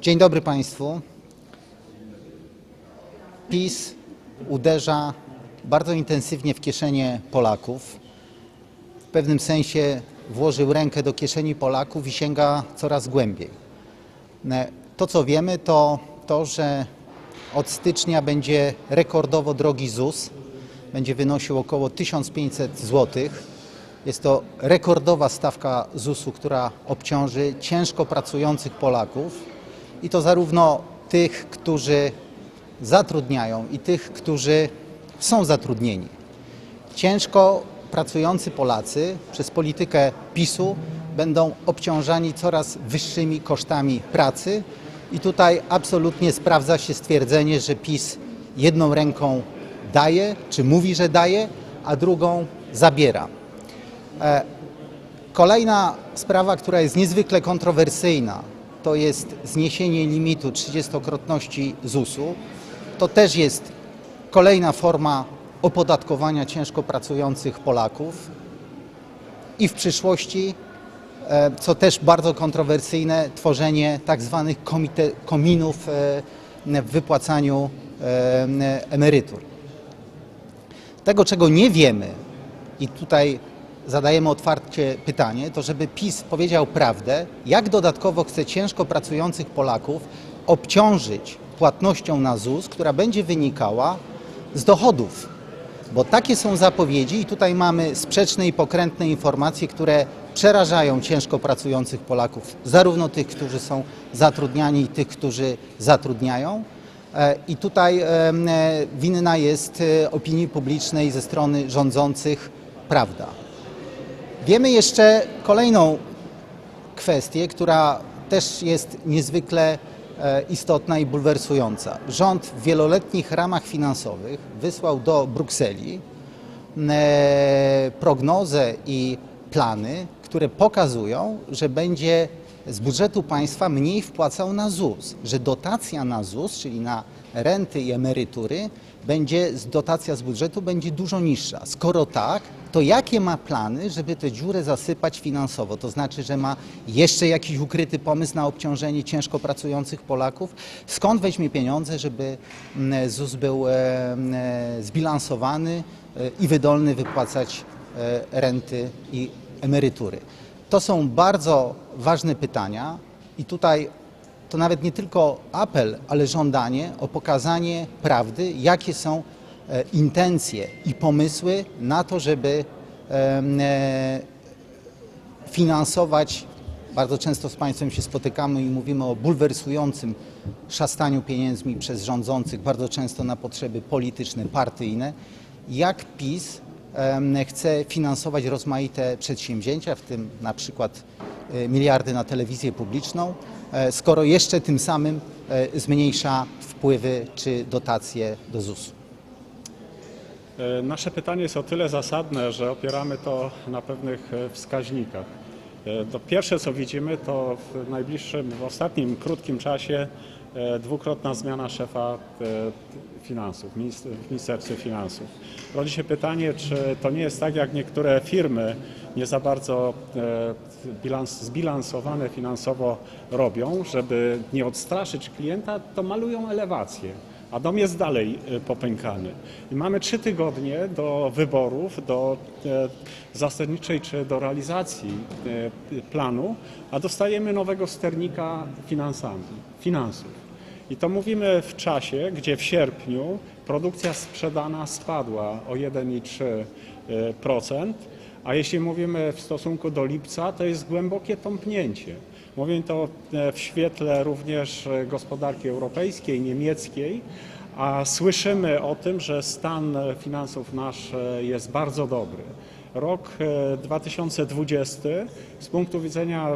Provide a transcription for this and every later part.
Dzień dobry Państwu. PiS uderza bardzo intensywnie w kieszenie Polaków. W pewnym sensie włożył rękę do kieszeni Polaków i sięga coraz głębiej. E, To, co wiemy, to to, że od stycznia będzie rekordowo drogi ZUS. Będzie wynosił około 1500 zł. Jest to rekordowa stawka ZUS-u, która obciąży ciężko pracujących Polaków i to zarówno tych, którzy zatrudniają i tych, którzy są zatrudnieni. Ciężko pracujący Polacy przez politykę PiSu będą obciążani coraz wyższymi kosztami pracy i tutaj absolutnie sprawdza się stwierdzenie, że PiS jedną ręką daje, czy mówi, że daje, a drugą zabiera. E, Kolejna sprawa, która jest niezwykle kontrowersyjna, to jest zniesienie limitu 30-krotności ZUS-u. To też jest kolejna forma opodatkowania ciężko pracujących Polaków. I w przyszłości, e, co też bardzo kontrowersyjne, tworzenie tak zwanych kominów e, w wypłacaniu e, emerytur. Tego, czego nie wiemy, i tutaj zadajemy otwarcie pytanie, to żeby PiS powiedział prawdę, jak dodatkowo chce ciężko pracujących Polaków obciążyć płatnością na ZUS, która będzie wynikała z dochodów. Bo takie są zapowiedzi i tutaj mamy sprzeczne i pokrętne informacje, które przerażają ciężko pracujących Polaków, zarówno tych, którzy są zatrudniani, i tych, którzy zatrudniają. E, I tutaj e, winna jest e, opinii publicznej ze strony rządzących prawda. Wiemy jeszcze kolejną kwestię, która też jest niezwykle e, istotna i bulwersująca. Rząd w wieloletnich ramach finansowych wysłał do Brukseli e, prognozę i plany, które pokazują, że będzie z budżetu państwa mniej wpłacał na ZUS, że dotacja na ZUS, czyli na renty i emerytury, będzie dotacja z budżetu będzie dużo niższa. Skoro tak, to jakie ma plany, żeby tę dziurę zasypać finansowo? To znaczy, że ma jeszcze jakiś ukryty pomysł na obciążenie ciężko pracujących Polaków? Skąd weźmie pieniądze, żeby mm, ZUS był e, mm, e, zbilansowany e, i wydolny wypłacać renty i emerytury? To są bardzo ważne pytania i tutaj to nawet nie tylko apel, ale żądanie o pokazanie prawdy, jakie są e, intencje i pomysły na to, żeby e, finansować. Bardzo często z Państwem się spotykamy i mówimy o bulwersującym szastaniu pieniędzmi przez rządzących, bardzo często na potrzeby polityczne, partyjne. Jak PiS chce finansować rozmaite przedsięwzięcia, w tym na przykład e, miliardy na telewizję publiczną, e, skoro jeszcze tym samym e, zmniejsza wpływy czy dotacje do ZUS-u. Nasze pytanie jest o tyle zasadne, że opieramy to na pewnych wskaźnikach. To pierwsze, co widzimy, to w najbliższym, w ostatnim krótkim czasie dwukrotna zmiana szefa e, finansów, w Ministerstwie Finansów. Rodzi się pytanie, czy to nie jest tak, jak niektóre firmy nie za bardzo e, bilans, zbilansowane finansowo robią, żeby nie odstraszyć klienta, to malują elewację a dom jest dalej e, popękany. I mamy trzy tygodnie do wyborów, do e, zasadniczej czy do realizacji e, planu, a dostajemy nowego sternika finansami, finansów. I to mówimy w czasie, gdzie w sierpniu produkcja sprzedana spadła o 1,3%, a jeśli mówimy w stosunku do lipca, to jest głębokie tąpnięcie. Mówię to e, w świetle również e, gospodarki europejskiej, niemieckiej, a słyszymy o tym, że stan finansów nasz e, jest bardzo dobry. Rok e, 2020 z punktu widzenia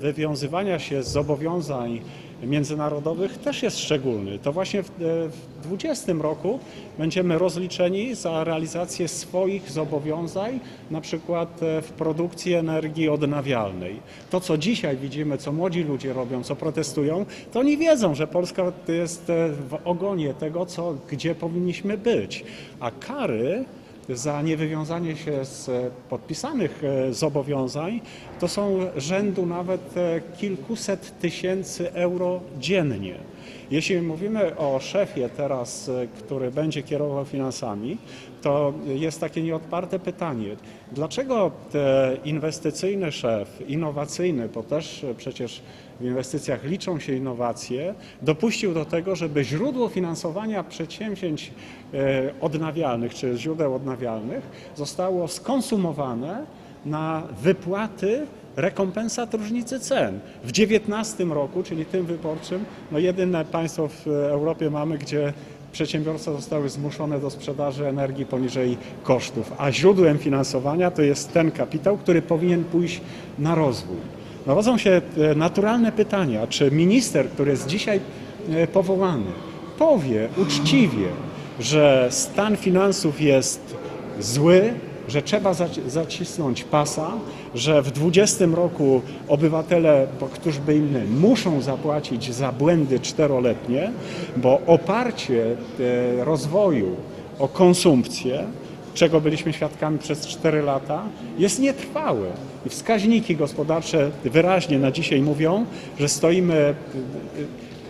wywiązywania się z zobowiązań międzynarodowych też jest szczególny. To właśnie w e, w 2020 roku będziemy rozliczeni za realizację swoich zobowiązań, na przykład e, w produkcji energii odnawialnej. To, co dzisiaj widzimy, co młodzi ludzie robią, co protestują, to oni wiedzą, że Polska jest e, w ogonie tego, co, gdzie powinniśmy być. A kary za niewywiązanie się z e, podpisanych e, zobowiązań to są rzędu nawet e, kilkuset tysięcy euro dziennie. Jeśli mówimy o szefie teraz, e, który będzie kierował finansami, to jest takie nieodparte pytanie, dlaczego inwestycyjny szef, innowacyjny, bo też e, przecież w inwestycjach liczą się innowacje, dopuścił do tego, żeby źródło finansowania przedsięwzięć e, odnawialnych czy źródeł odnawialnych zostało skonsumowane na wypłaty rekompensat różnicy cen. W 19 roku, czyli tym wyborczym, no jedyne państwo w Europie mamy, gdzie przedsiębiorstwa zostały zmuszone do sprzedaży energii poniżej kosztów, a źródłem finansowania to jest ten kapitał, który powinien pójść na rozwój. Nawodzą się e, naturalne pytania, czy minister, który jest dzisiaj e, powołany, powie uczciwie, że stan finansów jest zły, że trzeba zaci- zacisnąć pasa, że w 2020 roku obywatele, bo któż by inny, muszą zapłacić za błędy czteroletnie, bo oparcie e, rozwoju o konsumpcję, czego byliśmy świadkami przez 4 lata, jest nietrwałe. I wskaźniki gospodarcze wyraźnie na dzisiaj mówią, że stoimy e,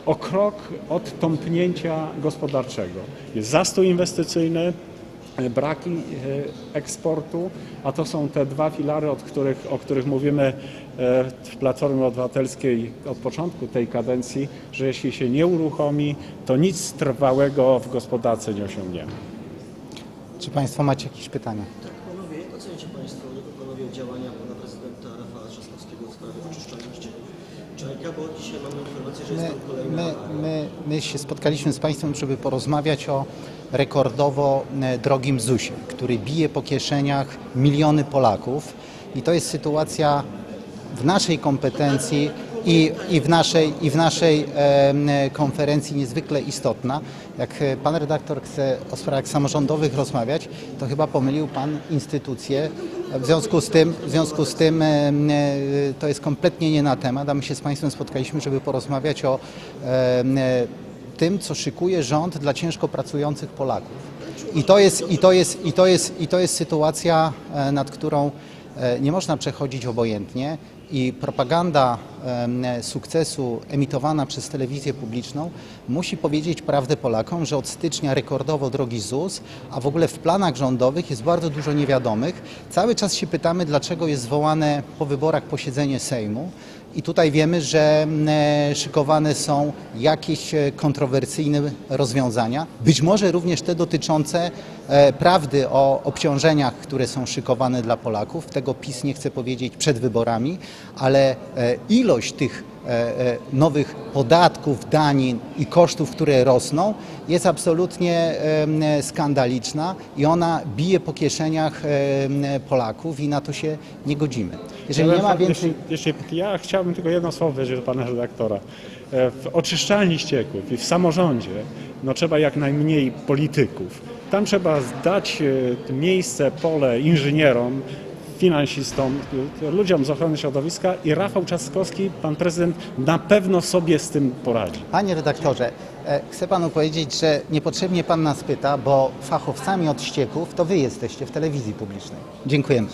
o krok od tąpnięcia gospodarczego. Jest zastój inwestycyjny, e, braki e, eksportu, a to są te dwa filary, od których, o których mówimy e, w Platformie Obywatelskiej od początku tej kadencji, że jeśli się nie uruchomi, to nic trwałego w gospodarce nie osiągniemy. Czy Państwo macie jakieś pytania? Tak, panowie, jak oceniacie Państwo, panowie działania pana prezydenta Rafała Trzaskowskiego w sprawie oczyszczania ścieków Bo dzisiaj mamy informację, że jest My, tam kolejna... my, my, my się spotkaliśmy z Państwem, żeby porozmawiać o rekordowo e, drogim ZUS-ie, który bije po kieszeniach miliony Polaków i to jest sytuacja w naszej kompetencji i, i w naszej, i w naszej em, konferencji niezwykle istotna. Jak e, pan redaktor chce o sprawach samorządowych rozmawiać, to chyba pomylił pan instytucje. W związku z tym, w związku z tym e, to jest kompletnie nie na temat, a my się z państwem spotkaliśmy, żeby porozmawiać o e, tym, co szykuje rząd dla ciężko pracujących Polaków. I to jest, i to jest, i to jest, i to jest sytuacja, e, nad którą nie można przechodzić obojętnie i propaganda sukcesu emitowana przez telewizję publiczną musi powiedzieć prawdę Polakom, że od stycznia rekordowo drogi ZUS, a w ogóle w planach rządowych jest bardzo dużo niewiadomych. Cały czas się pytamy, dlaczego jest zwołane po wyborach posiedzenie Sejmu. I tutaj wiemy, że mm, e, szykowane są jakieś e, kontrowersyjne rozwiązania, być może również te dotyczące e, prawdy o obciążeniach, które są szykowane dla Polaków. Tego PiS nie chce powiedzieć przed wyborami, ale ilość tych nowych podatków, danin i kosztów, które rosną, jest absolutnie skandaliczna i ona bije po kieszeniach Polaków i na to się nie godzimy. Jeżeli nie ma więcej... Jeśli, jeśli, ja chciałbym tylko jedno słowo powiedzieć do pana redaktora. E, W oczyszczalni ścieków i w samorządzie no, trzeba jak najmniej polityków. Tam trzeba dać e, miejsce, pole inżynierom, finansistom, ludziom z ochrony środowiska i Rafał Trzaskowski, pan prezydent, na pewno sobie z tym poradzi. Panie redaktorze, e, chcę panu powiedzieć, że niepotrzebnie pan nas pyta, bo fachowcami od ścieków to wy jesteście w telewizji publicznej. Dziękujemy.